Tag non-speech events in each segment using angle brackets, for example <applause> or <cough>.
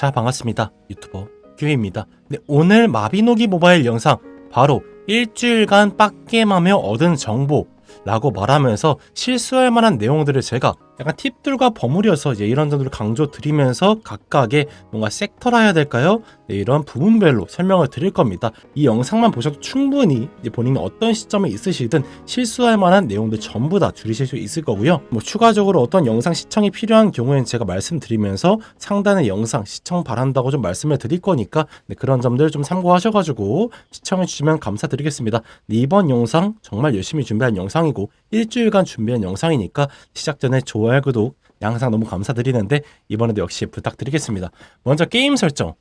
자 반갑습니다 유튜버 규혜입니다 네, 오늘 마비노기 모바일 영상 바로 일주일간 빡게임하며 얻은 정보 라고 말하면서 실수할 만한 내용들을 제가 약간 팁들과 버무려서 이제 이런 점들을 강조 드리면서 각각의 뭔가 섹터라 해야 될까요? 네, 이런 부분별로 설명을 드릴 겁니다. 이 영상만 보셔도 충분히 본인이 어떤 시점에 있으시든 실수할 만한 내용들 전부 다 줄이실 수 있을 거고요. 뭐 추가적으로 어떤 영상 시청이 필요한 경우에는 제가 말씀드리면서 상단의 영상 시청 바란다고 좀 말씀을 드릴 거니까 네, 그런 점들 좀 참고하셔가지고 시청해 주시면 감사드리겠습니다. 네, 이번 영상 정말 열심히 준비한 영상이고 일주일간 준비한 영상이니까 시작 전에 좋아요, 구독 항상 너무 감사드리는데 이번에도 역시 부탁드리겠습니다. 먼저 게임 설정.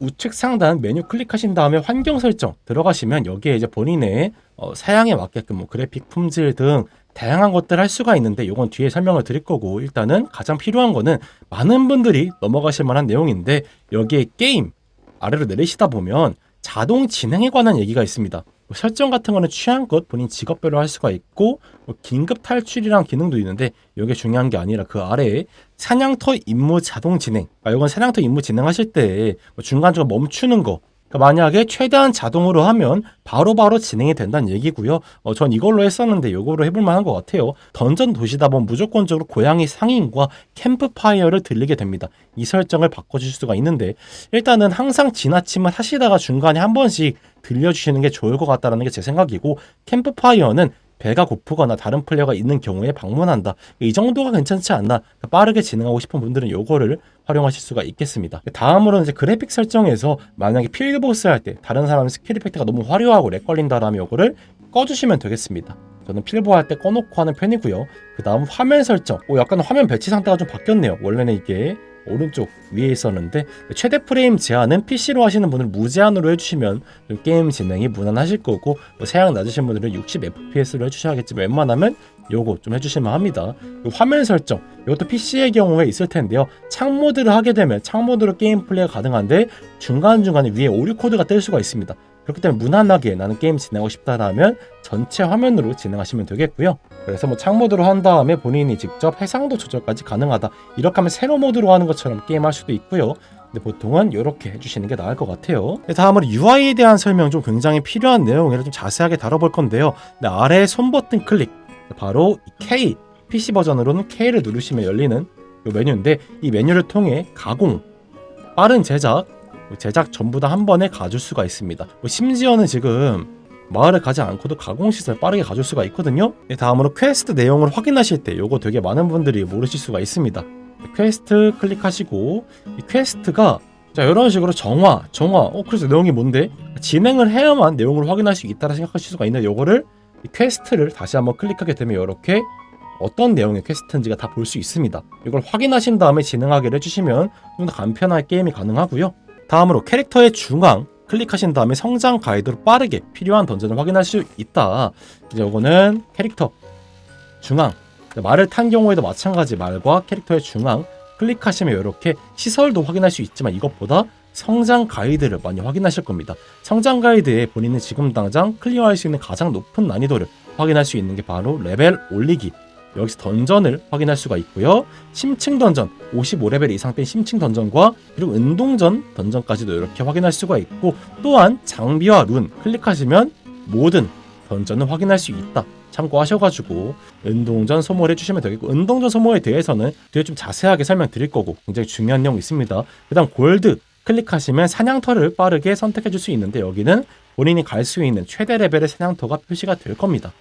우측 상단 메뉴 클릭하신 다음에 환경 설정 들어가시면 여기에 이제 본인의 어, 사양에 맞게끔 뭐 그래픽 품질 등 다양한 것들 할 수가 있는데 이건 뒤에 설명을 드릴 거고 일단은 가장 필요한 거는 많은 분들이 넘어가실 만한 내용인데 여기에 게임 아래로 내리시다 보면 자동 진행에 관한 얘기가 있습니다. 뭐 설정 같은 거는 취향껏 본인 직업별로 할 수가 있고 뭐 긴급 탈출이란 기능도 있는데 이게 중요한 게 아니라 그 아래에 사냥터 임무 자동 진행. 아, 이건 사냥터 임무 진행하실 때 뭐 중간중간 멈추는 거. 그러니까 만약에 최대한 자동으로 하면 바로바로 바로 진행이 된다는 얘기고요. 어, 전 이걸로 했었는데 이거로 해볼 만한 것 같아요. 던전 보면 무조건적으로 고양이 상인과 캠프파이어를 들리게 됩니다. 이 설정을 바꿔줄 수가 있는데 일단은 항상 지나침을 하시다가 중간에 한 번씩 들려주시는 게 좋을 것 같다는 게제 생각이고 캠프파이어는 배가 고프거나 다른 플레이어가 있는 경우에 방문한다. 이 정도가 괜찮지 않나? 빠르게 진행하고 싶은 분들은 요거를 활용하실 수가 있겠습니다. 다음으로는 이제 그래픽 설정에서 만약에 필드 보스 할 때 다른 사람 스킬 이펙트가 너무 화려하고 렉 걸린다라면 요거를 꺼주시면 되겠습니다. 저는 필보 할 때 꺼놓고 하는 편이고요. 그 다음 화면 설정. 오, 약간 화면 배치 상태가 좀 바뀌었네요. 원래는 이게 오른쪽 위에 있었는데 최대 프레임 제한은 PC로 하시는 분은 무제한으로 해주시면 게임 진행이 무난하실 거고 뭐 사양 낮으신 분들은 60fps로 해주셔야겠지만 웬만하면 요거 좀 해주시면 합니다. 화면 설정 이것도 PC의 경우에 있을 텐데요. 창 모드를 하게 되면 창 모드로 게임 플레이가 가능한데 중간중간에 위에 오류 코드가 뜰 수가 있습니다. 그렇기 때문에 무난하게 나는 게임 진행하고 싶다라면 전체 화면으로 진행하시면 되겠고요. 그래서 뭐 창 모드로 한 다음에 본인이 직접 해상도 조절까지 가능하다. 이렇게 하면 세로 모드로 하는 것처럼 게임할 수도 있고요. 근데 보통은 이렇게 해주시는 게 나을 것 같아요. 다음으로 UI에 대한 설명 좀 굉장히 필요한 내용이라 좀 자세하게 다뤄볼 건데요. 아래 손 버튼 클릭 바로 K PC 버전으로는 K를 누르시면 열리는 이 메뉴인데 이 메뉴를 통해 가공, 빠른 제작, 제작 전부 다 한 번에 가줄 수가 있습니다. 뭐 심지어는 지금 마을에 가지 않고도 가공시설 빠르게 가줄 수가 있거든요. 네, 다음으로 퀘스트 내용을 확인하실 때 이거 되게 많은 분들이 모르실 수가 있습니다. 퀘스트 클릭하시고 이 퀘스트가 자 이런 식으로 정화, 정화. 어 그래서 내용이 뭔데? 진행을 해야만 내용을 확인할 수 있다라 생각하실 수가 있는데 이거를 퀘스트를 다시 한번 클릭하게 되면 이렇게 어떤 내용의 퀘스트인지가 다 볼 수 있습니다. 이걸 확인하신 다음에 진행하기를 해주시면 좀 더 간편하게 게임이 가능하고요. 다음으로 캐릭터의 중앙 클릭하신 다음에 성장 가이드로 빠르게 필요한 던전을 확인할 수 있다. 이제 이거는 캐릭터 중앙 말을 탄 경우에도 마찬가지 말과 캐릭터의 중앙 클릭하시면 이렇게 시설도 확인할 수 있지만 이것보다 성장 가이드를 많이 확인하실 겁니다. 성장 가이드에 본인은 지금 당장 클리어할 수 있는 가장 높은 난이도를 확인할 수 있는 게 바로 레벨 올리기 여기서 던전을 확인할 수가 있고요. 심층 던전, 55레벨 이상 된 심층 던전과 그리고 운동전 던전까지도 이렇게 확인할 수가 있고 또한 장비와 룬 클릭하시면 모든 던전을 확인할 수 있다. 참고하셔가지고 운동전 소모를 해주시면 되겠고 운동전 소모에 대해서는 뒤에 좀 자세하게 설명드릴 거고 굉장히 중요한 내용 있습니다. 그 다음 골드 클릭하시면 사냥터를 빠르게 선택해 줄 수 있는데 여기는 본인이 갈 수 있는 최대 레벨의 사냥터가 표시가 될 겁니다.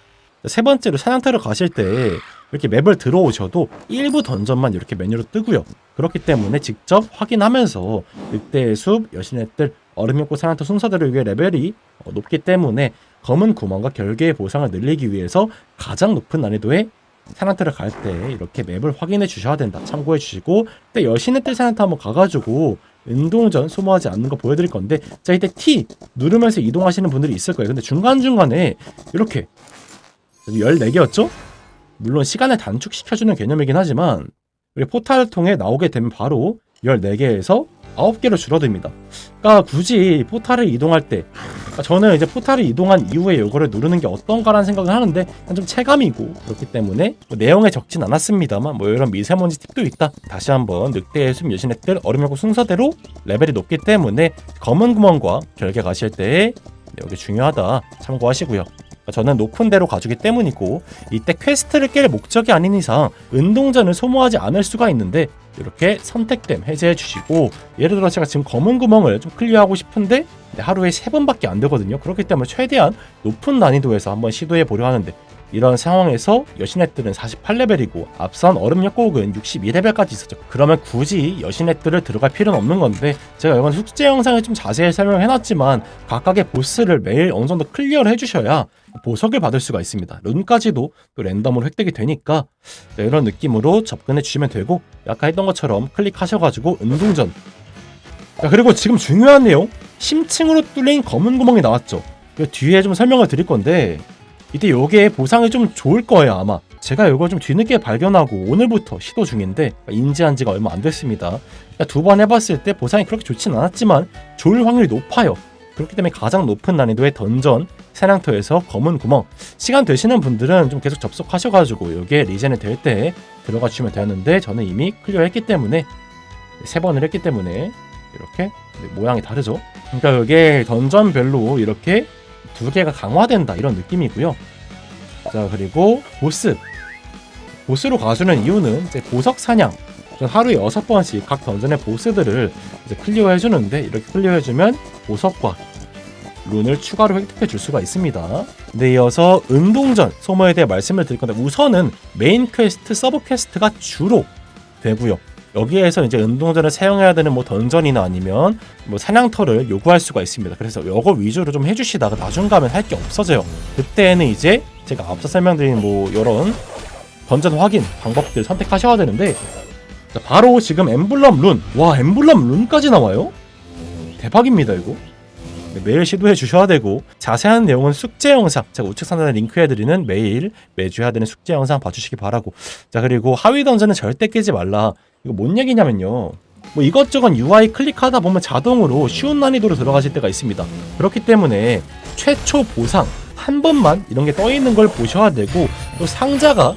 세 번째로 사냥터를 가실 때 이렇게 맵을 들어오셔도 일부 던전만 이렇게 메뉴로 뜨고요. 그렇기 때문에 직접 확인하면서 늑대의 숲, 여신의 뜰, 얼음연꽃 사냥터 순서대로 위해 레벨이 어, 높기 때문에 검은 구멍과 결계의 보상을 늘리기 위해서 가장 높은 난이도의 사냥터를 갈 때 이렇게 맵을 확인해 주셔야 된다. 참고해 주시고 때 여신의 뜰 사냥터 한번 가가지고 운동전 소모하지 않는 거 보여드릴 건데 자 이때 T 누르면서 이동하시는 분들이 있을 거예요. 근데 중간중간에 이렇게 14개였죠? 물론 시간을 단축시켜주는 개념이긴 하지만 우리 포탈을 통해 나오게 되면 바로 14개에서 9개로 줄어듭니다. 그러니까 굳이 포탈을 이동할 때 그러니까 저는 이제 포탈을 이동한 이후에 이거를 누르는 게 어떤가라는 생각을 하는데 좀 체감이고 그렇기 때문에 뭐 내용에 적진 않았습니다만 뭐 이런 미세먼지 팁도 있다. 다시 한번 늑대의 숲 여신액들 얼음열고 순서대로 레벨이 높기 때문에 검은 구멍과 결계 가실 때 여기 중요하다 참고하시고요. 저는 높은 데로 가주기 때문이고 이때 퀘스트를 깰 목적이 아닌 이상 은동전을 소모하지 않을 수가 있는데 이렇게 선택됨 해제해 주시고 예를 들어 제가 지금 검은 구멍을 좀 클리어하고 싶은데 하루에 세 번밖에 안 되거든요. 그렇기 때문에 최대한 높은 난이도에서 한번 시도해 보려 하는데 이런 상황에서 여신애들은 48레벨이고 앞선 얼음 역 곡은 62레벨까지 있었죠. 그러면 굳이 여신애들을 들어갈 필요는 없는 건데 제가 이번 숙제 영상에 좀 자세히 설명해놨지만 각각의 보스를 매일 어느 정도 클리어를 해주셔야 보석을 받을 수가 있습니다. 룬까지도 또 랜덤으로 획득이 되니까 네, 이런 느낌으로 접근해 주시면 되고 아까 했던 것처럼 클릭하셔가지고 은동전 자, 그리고 지금 중요한 내용 심층으로 뚫린 검은 구멍이 나왔죠. 이 뒤에 좀 설명을 드릴 건데 이때 요게 보상이 좀 좋을 거예요 아마. 제가 이걸 좀 뒤늦게 발견하고 오늘부터 시도 중인데 인지한 지가 얼마 안 됐습니다. 두 번 해봤을 때 보상이 그렇게 좋진 않았지만 좋을 확률이 높아요. 그렇기 때문에 가장 높은 난이도의 던전 사냥터에서 검은 구멍. 시간 되시는 분들은 좀 계속 접속하셔가지고 이게 리젠이 될 때 들어가 주시면 되었는데 저는 이미 클리어했기 때문에 세 번을 했기 때문에 이렇게 모양이 다르죠? 그러니까 이게 던전별로 이렇게 두 개가 강화된다 이런 느낌이고요. 자 그리고 보스 보스로 가주는 이유는 이제 보석 사냥 하루에 여섯 번씩 각 던전의 보스들을 이제 클리어 해 주는데 이렇게 클리어 해 주면 보석과 룬을 추가로 획득해 줄 수가 있습니다. 네, 이어서 은동전 소모에 대해 말씀을 드릴 건데 우선은 메인 퀘스트, 서브 퀘스트가 주로 되고요. 여기에서 이제 운동전을 사용해야 되는 뭐 던전이나 아니면 뭐 사냥터를 요구할 수가 있습니다. 그래서 이거 위주로 좀 해주시다가 나중 가면 할 게 없어져요. 그때는 이제 제가 앞서 설명드린 뭐 이런 던전 확인 방법들 선택하셔야 되는데 바로 지금 엠블럼 룬. 와 엠블럼 룬까지 나와요? 대박입니다 이거. 네, 매일 시도해 주셔야 되고 자세한 내용은 숙제 영상 제가 우측 상단에 링크해 드리는 매일 매주 해야 되는 숙제 영상 봐주시기 바라고 자 그리고 하위 던전은 절대 깨지 말라 이거 뭔 얘기냐면요. 뭐 이것저것 UI 클릭하다 보면 자동으로 쉬운 난이도로 들어가실 때가 있습니다. 그렇기 때문에 최초 보상 한 번만 이런 게 떠 있는 걸 보셔야 되고 또 상자가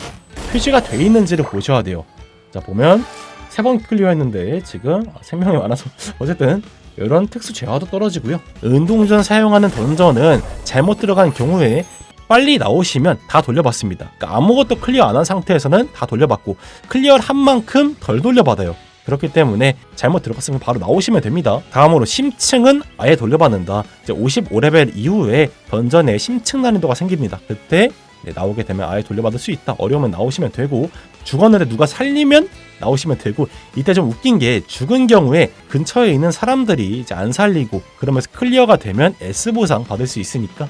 표시가 돼 있는지를 보셔야 돼요. 자 보면 세 번 클리어했는데 지금 생명이 많아서 <laughs> 어쨌든 이런 특수 재화도 떨어지고요. 은동전 사용하는 던전은 잘못 들어간 경우에 빨리 나오시면 다 돌려받습니다. 그러니까 아무것도 클리어 안 한 상태에서는 다 돌려받고 클리어를 한 만큼 덜 돌려받아요. 그렇기 때문에 잘못 들어갔으면 바로 나오시면 됩니다. 다음으로 심층은 아예 돌려받는다. 이제 55레벨 이후에 던전에 심층 난이도가 생깁니다. 그때 네, 나오게 되면 아예 돌려받을 수 있다. 어려우면 나오시면 되고 죽었는데 누가 살리면 나오시면 되고 이때 좀 웃긴 게 죽은 경우에 근처에 있는 사람들이 이제 안 살리고 그러면서 클리어가 되면 S 보상 받을 수 있으니까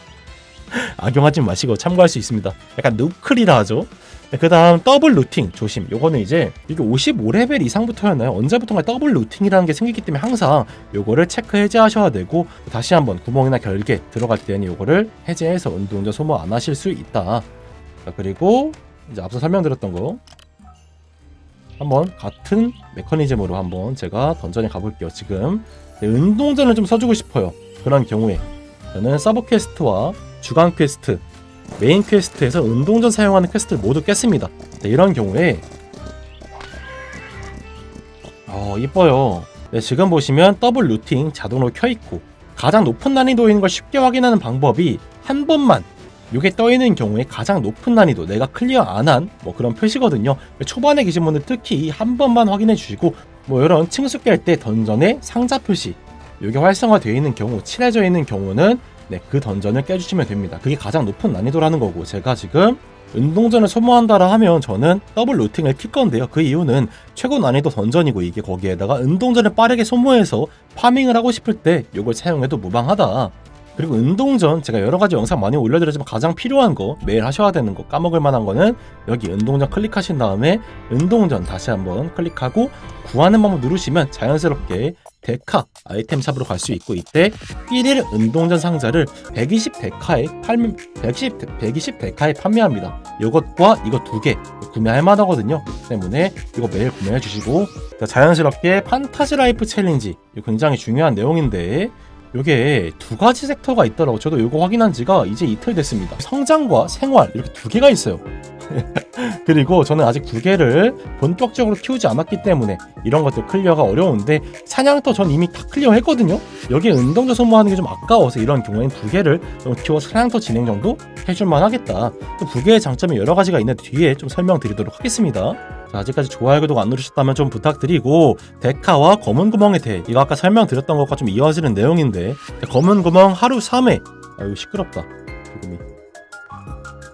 <laughs> 악용하지 마시고 참고할 수 있습니다. 약간 누클이라 하죠. 네, 그 다음 더블 루팅 조심 요거는 이제 이게 55레벨 이상부터였나요? 언제부턴가 더블 루팅이라는 게 생기기 때문에 항상 요거를 체크 해제하셔야 되고 다시 한번 구멍이나 결계 들어갈 때는 요거를 해제해서 운동전 소모 안 하실 수 있다 자, 그리고 이제 앞서 설명드렸던 거 한번 같은 메커니즘으로 한번 제가 던전에 가볼게요 지금 네, 운동전을 좀 써주고 싶어요 그런 경우에 저는 서브 퀘스트와 주간 퀘스트 메인 퀘스트에서 운동전 사용하는 퀘스트를 모두 깼습니다. 네, 이런 경우에 어 이뻐요. 네, 지금 보시면 더블 루팅 자동으로 켜있고 가장 높은 난이도인 걸 쉽게 확인하는 방법이 한 번만 이게 떠있는 경우에 가장 높은 난이도 내가 클리어 안 한 뭐 그런 표시거든요. 초반에 계신 분들 특히 한 번만 확인해 주시고 뭐 이런 층수 깰 때 던전의 상자 표시 이게 활성화되어 있는 경우 칠해져 있는 경우는 네, 그 던전을 깨주시면 됩니다. 그게 가장 높은 난이도라는 거고 제가 지금 운동전을 소모한다라 하면 저는 더블 루팅을 킬 건데요. 그 이유는 최고 난이도 던전이고 이게 거기에다가 운동전을 빠르게 소모해서 파밍을 하고 싶을 때 이걸 사용해도 무방하다. 그리고 운동 전 제가 여러 가지 영상 많이 올려드렸지만 가장 필요한 거 매일 하셔야 되는 거 까먹을 만한 거는 여기 운동 전 클릭하신 다음에 운동 전 다시 한번 클릭하고 구하는 방법 누르시면 자연스럽게 데카 아이템 샵으로 갈 수 있고 이때 1일 운동 전 상자를 120 데카에 팔 120, 120 데카에 판매합니다. 이것과 이거 두 개 구매할 만하거든요. 때문에 이거 매일 구매해 주시고 자연스럽게 판타지 라이프 챌린지 굉장히 중요한 내용인데 요게 두 가지 섹터가 있더라고. 저도 이거 확인한 지가 이제 이틀 됐습니다. 성장과 생활 이렇게 두 개가 있어요. <laughs> 그리고 저는 아직 두 개를 본격적으로 키우지 않았기 때문에 이런 것들 클리어가 어려운데 사냥터 전 이미 다 클리어 했거든요. 여기에 운동도 소모하는 게 좀 아까워서 이런 경우에는 두 개를 좀 키워서 사냥터 진행 정도 해줄만 하겠다. 또 두 개의 장점이 여러 가지가 있는데 뒤에 좀 설명드리도록 하겠습니다. 자, 아직까지 좋아요, 구독 안 누르셨다면 좀 부탁드리고 데카와 검은 구멍에 대해 이거 아까 설명드렸던 것과 좀 이어지는 내용인데 검은 구멍 하루 3회. 아 이거 시끄럽다 조금이.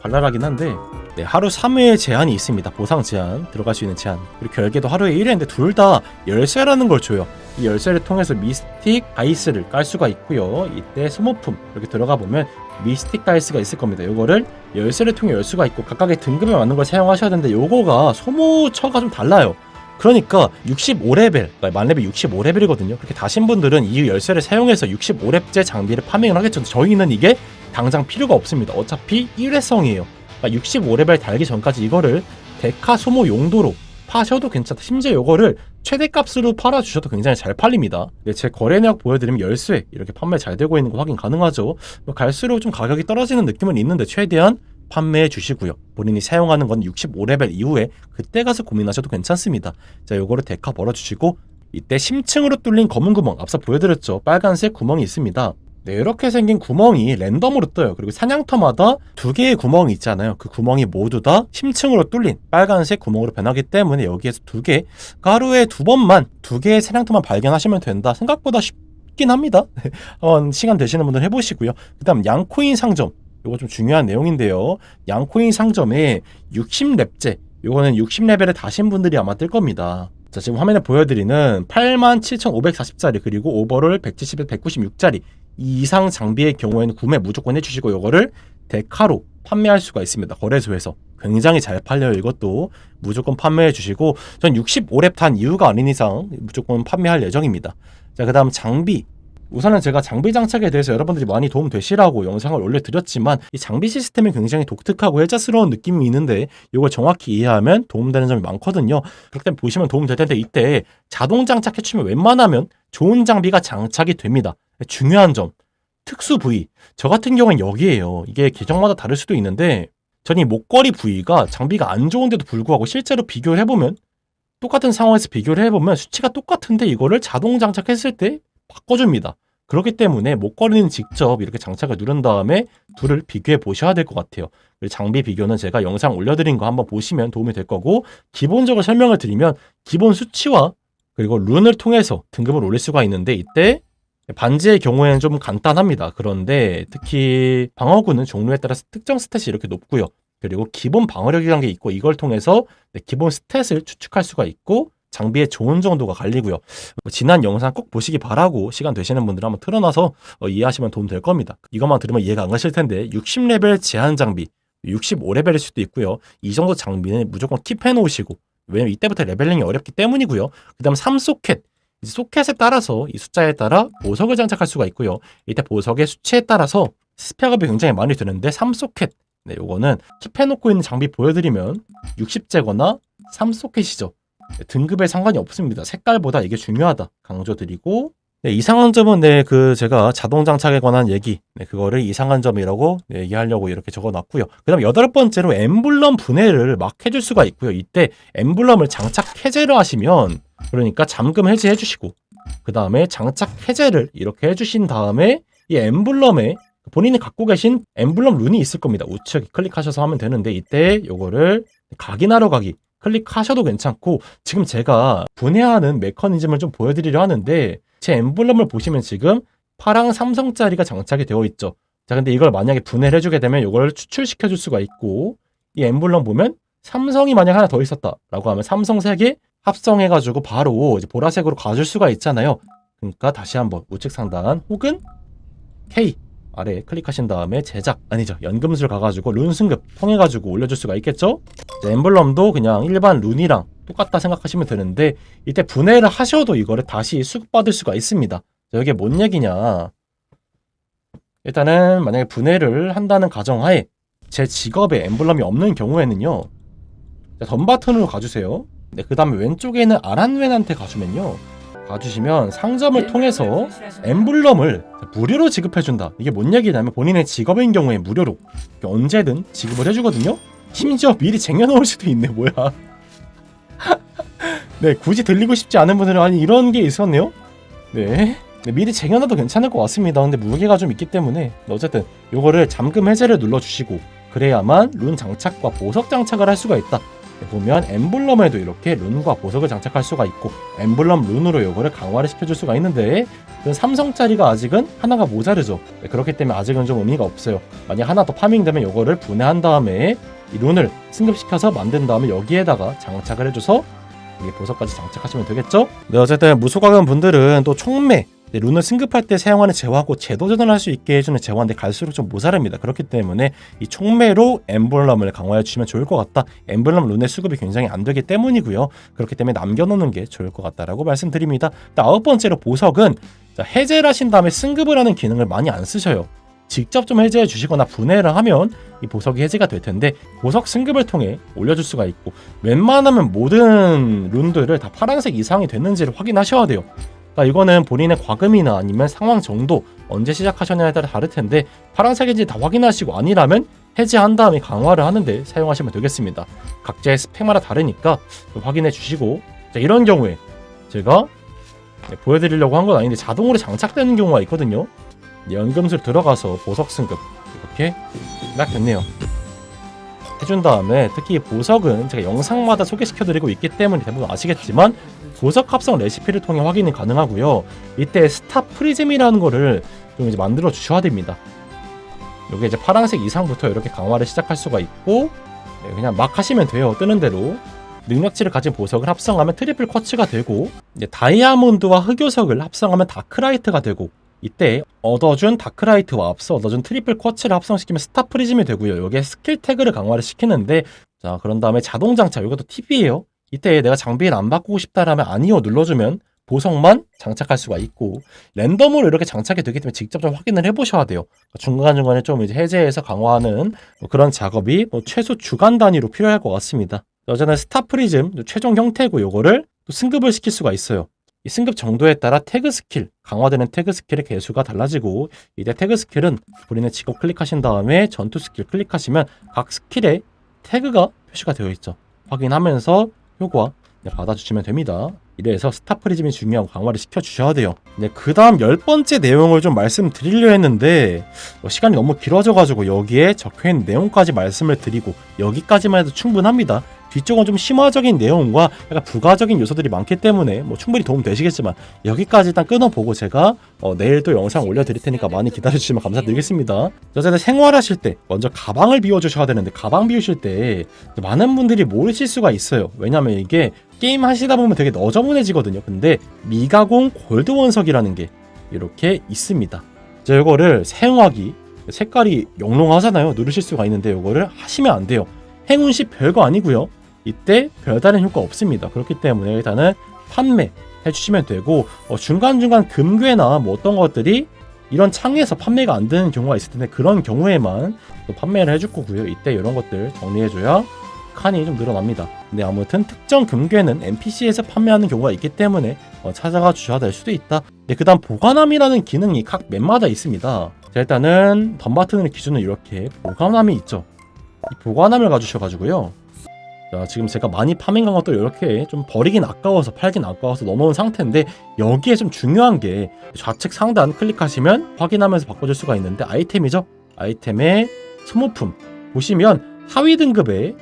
발랄하긴 한데 네, 하루 3회의 제한이 있습니다. 보상 제한, 들어갈 수 있는 제한. 그리고 결계도 하루에 1회인데 둘 다 열쇠라는 걸 줘요. 이 열쇠를 통해서 미스틱 아이스를 깔 수가 있고요. 이때 소모품 이렇게 들어가 보면 미스틱 다이스가 있을 겁니다. 요거를 열쇠를 통해 열 수가 있고 각각의 등급에 맞는 걸 사용하셔야 되는데 요거가 소모처가 좀 달라요. 그러니까 65레벨, 그러니까 만레벨 65레벨이거든요. 그렇게 다신 분들은 이 열쇠를 사용해서 65렙째 장비를 파밍을 하겠죠. 저희는 이게 당장 필요가 없습니다. 어차피 일회성이에요. 그러니까 65레벨 달기 전까지 이거를 데카 소모 용도로 파셔도 괜찮다. 심지어 이거를 최대값으로 팔아주셔도 굉장히 잘 팔립니다. 네, 제 거래 내역 보여드리면 열쇠 이렇게 판매 잘 되고 있는 거 확인 가능하죠. 뭐 갈수록 좀 가격이 떨어지는 느낌은 있는데 최대한 판매해 주시고요. 본인이 사용하는 건 65레벨 이후에 그때 가서 고민하셔도 괜찮습니다. 자, 요거를 데카 벌어주시고 이때 심층으로 뚫린 검은 구멍 앞서 보여드렸죠. 빨간색 구멍이 있습니다. 네, 이렇게 생긴 구멍이 랜덤으로 떠요. 그리고 사냥터마다 두 개의 구멍이 있잖아요. 그 구멍이 모두 다 심층으로 뚫린 빨간색 구멍으로 변하기 때문에 여기에서 두 개, 하루에 두 번만 두 개의 사냥터만 발견하시면 된다. 생각보다 쉽긴 합니다. <laughs> 한번 시간 되시는 분들 해보시고요. 그 다음 양코인 상점. 이거 좀 중요한 내용인데요. 양코인 상점에 60렙제, 요거는 60레벨에 다신 분들이 아마 뜰 겁니다. 자, 지금 화면에 보여드리는 87,540짜리 그리고 오버롤 170에 196짜리 이 이상 장비의 경우에는 구매 무조건 해주시고 이거를 데카로 판매할 수가 있습니다. 거래소에서. 굉장히 잘 팔려요. 이것도 무조건 판매해 주시고 전 65렙 탄 이유가 아닌 이상 무조건 판매할 예정입니다. 자, 그 다음 장비. 우선은 제가 장비 장착에 대해서 여러분들이 많이 도움 되시라고 영상을 올려드렸지만 이 장비 시스템이 굉장히 독특하고 혜자스러운 느낌이 있는데 이걸 정확히 이해하면 도움되는 점이 많거든요. 때문에 보시면 도움 될 텐데 이때 자동 장착해주면 웬만하면 좋은 장비가 장착이 됩니다. 중요한 점 특수 부위. 저 같은 경우는 여기에요. 이게 계정마다 다를 수도 있는데 전이 목걸이 부위가 장비가 안 좋은데도 불구하고 실제로 비교를 해보면 똑같은 상황에서 비교를 해보면 수치가 똑같은데 이거를 자동 장착했을 때 바꿔줍니다. 그렇기 때문에 목걸이는 직접 이렇게 장착을 누른 다음에 둘을 비교해 보셔야 될 것 같아요. 장비 비교는 제가 영상 올려드린 거 한번 보시면 도움이 될 거고 기본적으로 설명을 드리면 기본 수치와 그리고 룬을 통해서 등급을 올릴 수가 있는데 이때 반지의 경우에는 좀 간단합니다. 그런데 특히 방어구는 종류에 따라서 특정 스탯이 이렇게 높고요. 그리고 기본 방어력이라는 게 있고 이걸 통해서 기본 스탯을 추측할 수가 있고 장비의 좋은 정도가 갈리고요. 뭐 지난 영상 꼭 보시기 바라고 시간 되시는 분들 한번 틀어놔서 어, 이해하시면 도움 될 겁니다. 이것만 들으면 이해가 안 가실 텐데 60레벨 제한 장비 65레벨일 수도 있고요. 이 정도 장비는 무조건 킵해 놓으시고 왜냐면 이때부터 레벨링이 어렵기 때문이고요. 그 다음 3소켓 소켓에 따라서 이 숫자에 따라 보석을 장착할 수가 있고요. 이때 보석의 수치에 따라서 스펙업이 굉장히 많이 드는데 3소켓 네, 요거는 킵해놓고 있는 장비 보여드리면 60제거나 3소켓이죠. 네, 등급에 상관이 없습니다. 색깔보다 이게 중요하다 강조드리고 네, 이상한 점은 네, 그 제가 자동 장착에 관한 얘기, 네, 그거를 이상한 점이라고 네, 얘기하려고 이렇게 적어놨고요. 그 다음 여덟 번째로 엠블럼 분해를 막 해줄 수가 있고요. 이때 엠블럼을 장착 해제를 하시면 그러니까 잠금 해제해 주시고 그 다음에 장착 해제를 이렇게 해주신 다음에 이 엠블럼에 본인이 갖고 계신 엠블럼 룬이 있을 겁니다. 우측 클릭하셔서 하면 되는데 이때 요거를 각인하러 가기 클릭하셔도 괜찮고 지금 제가 분해하는 메커니즘을 좀 보여드리려 하는데 제 엠블럼을 보시면 지금 파랑 삼성짜리가 장착이 되어 있죠. 자, 근데 이걸 만약에 분해를 해주게 되면 이걸 추출시켜 줄 수가 있고 이 엠블럼 보면 삼성이 만약 하나 더 있었다 라고 하면 삼성 색에 합성해가지고 바로 이제 보라색으로 가줄 수가 있잖아요. 그러니까 다시 한번 우측 상단 혹은 K 아래 클릭하신 다음에 제작 아니죠. 연금술 가가지고 룬 승급 통해가지고 올려줄 수가 있겠죠? 엠블럼도 그냥 일반 룬이랑 똑같다 생각하시면 되는데 이때 분해를 하셔도 이거를 다시 수급받을 수가 있습니다. 자, 이게 뭔 얘기냐? 일단은 만약에 분해를 한다는 가정하에 제 직업에 엠블럼이 없는 경우에는요. 자, 덤바튼으로 가주세요 네, 그 다음에 왼쪽에 있는 아란웬한테 가주면요 가주시면 상점을 통해서 엠블럼을 무료로 지급해준다. 이게 뭔 얘기냐면 본인의 직업인 경우에 무료로 언제든 지급을 해주거든요. 심지어 미리 쟁여놓을 수도 있네. 뭐야? <laughs> 네, 굳이 들리고 싶지 않은 분들은 아니 이런 게 있었네요. 네. 네, 미리 쟁여놔도 괜찮을 것 같습니다. 근데 무게가 좀 있기 때문에 어쨌든 요거를 잠금 해제를 눌러주시고 그래야만 룬 장착과 보석 장착을 할 수가 있다. 네, 보면 엠블럼에도 이렇게 룬과 보석을 장착할 수가 있고 엠블럼 룬으로 요거를 강화를 시켜줄 수가 있는데 그 삼성짜리가 아직은 하나가 모자르죠. 네, 그렇기 때문에 아직은 좀 의미가 없어요. 만약 하나 더 파밍되면 요거를 분해한 다음에 이 룬을 승급시켜서 만든 다음에 여기에다가 장착을 해줘서 이게 보석까지 장착하시면 되겠죠? 네, 어쨌든 무소각은 분들은 또 총매 네, 룬을 승급할 때 사용하는 재화고 재도전을 할 수 있게 해주는 재화인데 갈수록 좀 모자랍니다. 그렇기 때문에 이 총매로 엠블럼을 강화해 주시면 좋을 것 같다. 엠블럼 룬의 수급이 굉장히 안 되기 때문이고요. 그렇기 때문에 남겨놓는 게 좋을 것 같다라고 말씀드립니다. 또 아홉 번째로 보석은 자, 해제를 하신 다음에 승급을 하는 기능을 많이 안 쓰셔요. 직접 좀 해제해 주시거나 분해를 하면 이 보석이 해제가 될 텐데 보석 승급을 통해 올려줄 수가 있고 웬만하면 모든 룬들을 다 파란색 이상이 됐는지를 확인하셔야 돼요. 그러니까 이거는 본인의 과금이나 아니면 상황 정도 언제 시작하셨냐에 따라 다를 텐데 파란색인지 다 확인하시고 아니라면 해제한 다음에 강화를 하는데 사용하시면 되겠습니다. 각자의 스펙마다 다르니까 좀 확인해 주시고 자, 이런 경우에 제가 네, 보여드리려고 한 건 아닌데 자동으로 장착되는 경우가 있거든요. 연금술 들어가서 보석 승급 이렇게 딱 됐네요. 해준 다음에 특히 보석은 제가 영상마다 소개시켜드리고 있기 때문에 대부분 아시겠지만 보석 합성 레시피를 통해 확인이 가능하고요. 이때 스타 프리즘이라는 거를 좀 이제 만들어 주셔야 됩니다. 여기 이제 파란색 이상부터 이렇게 강화를 시작할 수가 있고 네, 그냥 막 하시면 돼요. 뜨는 대로 능력치를 가진 보석을 합성하면 트리플 쿼츠가 되고 다이아몬드와 흑요석을 합성하면 다크라이트가 되고 이때 얻어준 다크라이트와 앞서 얻어준 트리플 쿼츠를 합성시키면 스타 프리즘이 되고요. 여기에 스킬 태그를 강화를 시키는데 자 그런 다음에 자동 장착 이것도 팁이에요. 이때 내가 장비를 안 바꾸고 싶다라면 아니요 눌러주면 보석만 장착할 수가 있고 랜덤으로 이렇게 장착이 되기 때문에 직접 좀 확인을 해보셔야 돼요. 중간 중간에 좀 이제 해제해서 강화하는 뭐 그런 작업이 뭐 최소 주간 단위로 필요할 것 같습니다. 어제는 스타 프리즘 최종 형태고 요거를 또 승급을 시킬 수가 있어요. 이 승급 정도에 따라 태그 스킬, 강화되는 태그 스킬의 개수가 달라지고 이때 태그 스킬은 본인의 직업 클릭하신 다음에 전투 스킬 클릭하시면 각 스킬에 태그가 표시가 되어 있죠. 확인하면서 효과 네, 받아주시면 됩니다. 이래서 스타프리즘이 중요하고 강화를 시켜주셔야 돼요. 네, 그 다음 열 번째 내용을 좀 말씀드리려 했는데 어, 시간이 너무 길어져가지고 여기에 적혀있는 내용까지 말씀을 드리고 여기까지만 해도 충분합니다. 뒤쪽은 좀 심화적인 내용과 약간 부가적인 요소들이 많기 때문에 뭐 충분히 도움 되시겠지만 여기까지 일단 끊어보고 제가 어, 내일 또 영상 올려드릴 테니까 많이 기다려주시면 감사드리겠습니다. 어쨌든 생활하실 때 먼저 가방을 비워주셔야 되는데 가방 비우실 때 많은 분들이 모르실 수가 있어요. 왜냐면 이게 게임 하시다 보면 되게 너저분해지거든요. 근데 미가공 골드 원석이라는 게 이렇게 있습니다. 자, 이거를 사용하기 색깔이 영롱하잖아요. 누르실 수가 있는데 이거를 하시면 안 돼요. 행운시 별거 아니고요. 이때 별다른 효과 없습니다. 그렇기 때문에 일단은 판매 해주시면 되고 어, 중간중간 금괴나 뭐 어떤 것들이 이런 창에서 판매가 안 되는 경우가 있을 텐데 그런 경우에만 또 판매를 해줄 거고요. 이때 이런 것들 정리해줘야 칸이 좀 늘어납니다. 근데 아무튼 특정 금괴는 NPC에서 판매하는 경우가 있기 때문에 어, 찾아가 주셔야 될 수도 있다. 네, 그 다음 보관함이라는 기능이 각 맵마다 있습니다. 자, 일단은 덤바튼을 기준으로 이렇게 보관함이 있죠. 이 보관함을 가주셔가지고요. 자, 지금 제가 많이 파밍한 것도 이렇게 좀 버리긴 아까워서 팔긴 아까워서 넣어놓은 상태인데 여기에 좀 중요한 게 좌측 상단 클릭하시면 확인하면서 바꿔줄 수가 있는데 아이템이죠. 아이템의 소모품 보시면 하위 등급에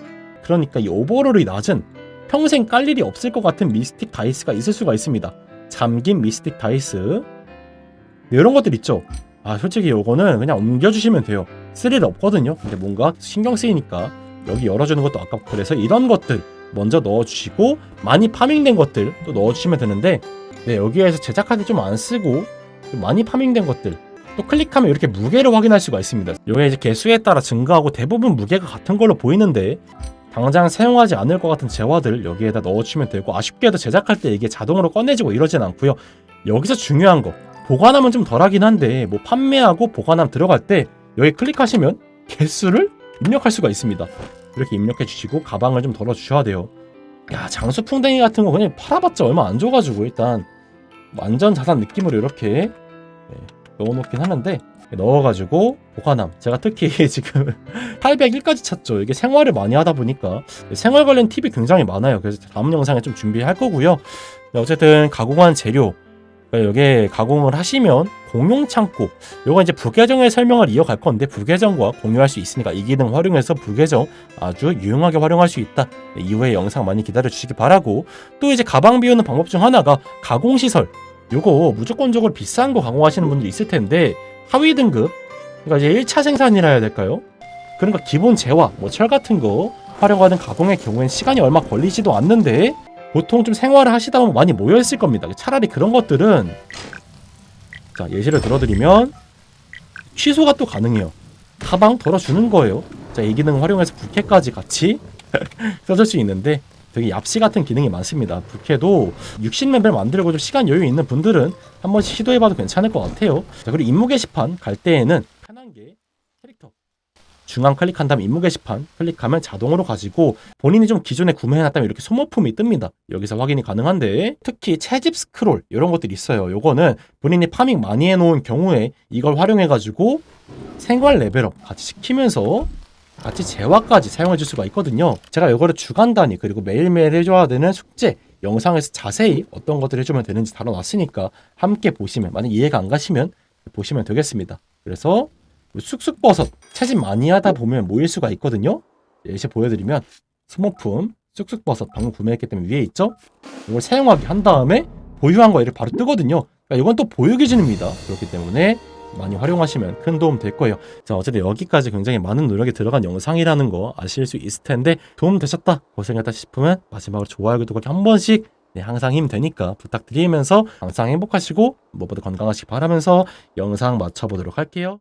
그러니까 이 오버롤이 낮은 평생 깔 일이 없을 것 같은 미스틱 다이스가 있을 수가 있습니다. 잠긴 미스틱 다이스 네, 이런 것들 있죠. 아 솔직히 요거는 그냥 옮겨주시면 돼요. 쓸 일 없거든요. 근데 뭔가 신경 쓰이니까 여기 열어주는 것도 아깝고 그래서 이런 것들 먼저 넣어주시고 많이 파밍된 것들 또 넣어주시면 되는데 네 여기에서 제작하기 좀안 쓰고 좀 많이 파밍된 것들 또 클릭하면 이렇게 무게를 확인할 수가 있습니다. 이게 이제 개수에 따라 증가하고 대부분 무게가 같은 걸로 보이는데 당장 사용하지 않을 것 같은 재화들 여기에다 넣어주면 되고 아쉽게도 제작할 때 이게 자동으로 꺼내지고 이러진 않고요. 여기서 중요한 거 보관하면 좀 덜하긴 한데 뭐 판매하고 보관함 들어갈 때 여기 클릭하시면 개수를 입력할 수가 있습니다. 이렇게 입력해 주시고 가방을 좀 덜어 주셔야 돼요. 야 장수 풍뎅이 같은 거 그냥 팔아봤자 얼마 안 줘가지고 일단 완전 자산 느낌으로 이렇게 네, 넣어놓긴 하는데 넣어가지고 보관함. 제가 특히 <laughs> 지금 801까지 찾죠. 이게 생활을 많이 하다 보니까. 생활 관련 팁이 굉장히 많아요. 그래서 다음 영상에 좀 준비할 거고요. 네, 어쨌든 가공한 재료 여기에 가공을 하시면 공용 창고 요거 이제 부계정의 설명을 이어갈 건데 부계정과 공유할 수 있으니까 이 기능 활용해서 부계정 아주 유용하게 활용할 수 있다. 네, 이후에 영상 많이 기다려 주시기 바라고. 또 이제 가방 비우는 방법 중 하나가 가공 시설. 요거 무조건적으로 비싼 거 가공하시는 분들이 있을 텐데 하위 등급 그러니까 이제 1차 생산이라 해야 될까요? 그러니까 기본 재화 뭐 철 같은 거 활용하는 가공의 경우엔 시간이 얼마 걸리지도 않는데 보통 좀 생활을 하시다 보면 많이 모여 있을 겁니다. 차라리 그런 것들은 자 예시를 들어드리면 취소가 또 가능해요. 가방 덜어주는 거예요. 자 이 기능 활용해서 부캐까지 같이 <laughs> 써줄 수 있는데 되게 얍시 같은 기능이 많습니다. 부캐도 60레벨 만들고 좀 시간 여유 있는 분들은 한 번씩 시도해봐도 괜찮을 것 같아요. 자, 그리고 임무 게시판 갈 때에는. 중앙 클릭한 다음 임무 게시판 클릭하면 자동으로 가지고 본인이 좀 기존에 구매해놨다면 이렇게 소모품이 뜹니다. 여기서 확인이 가능한데 특히 채집 스크롤 이런 것들이 있어요. 요거는 본인이 파밍 많이 해놓은 경우에 이걸 활용해가지고 생활 레벨업 같이 시키면서 같이 재화까지 사용해 줄 수가 있거든요. 제가 이거를 주간 단위 그리고 매일매일 해줘야 되는 숙제 영상에서 자세히 어떤 것들을 해주면 되는지 다뤄놨으니까 함께 보시면 만약 이해가 안 가시면 보시면 되겠습니다. 그래서 쑥쑥버섯 채집 많이 하다 보면 모일 수가 있거든요. 예시 보여드리면 소모품 쑥쑥버섯 방금 구매했기 때문에 위에 있죠. 이걸 사용하기 한 다음에 보유한 거 이렇게 바로 뜨거든요. 그러니까 이건 또 보유 기준입니다. 그렇기 때문에 많이 활용하시면 큰 도움 될 거예요. 자, 어쨌든 여기까지 굉장히 많은 노력이 들어간 영상이라는 거 아실 수 있을 텐데 도움 되셨다, 고생했다 싶으면 마지막으로 좋아요, 구독하기 한 번씩 네, 항상 힘 되니까 부탁드리면서 항상 행복하시고 무엇보다 건강하시기 바라면서 영상 마쳐보도록 할게요.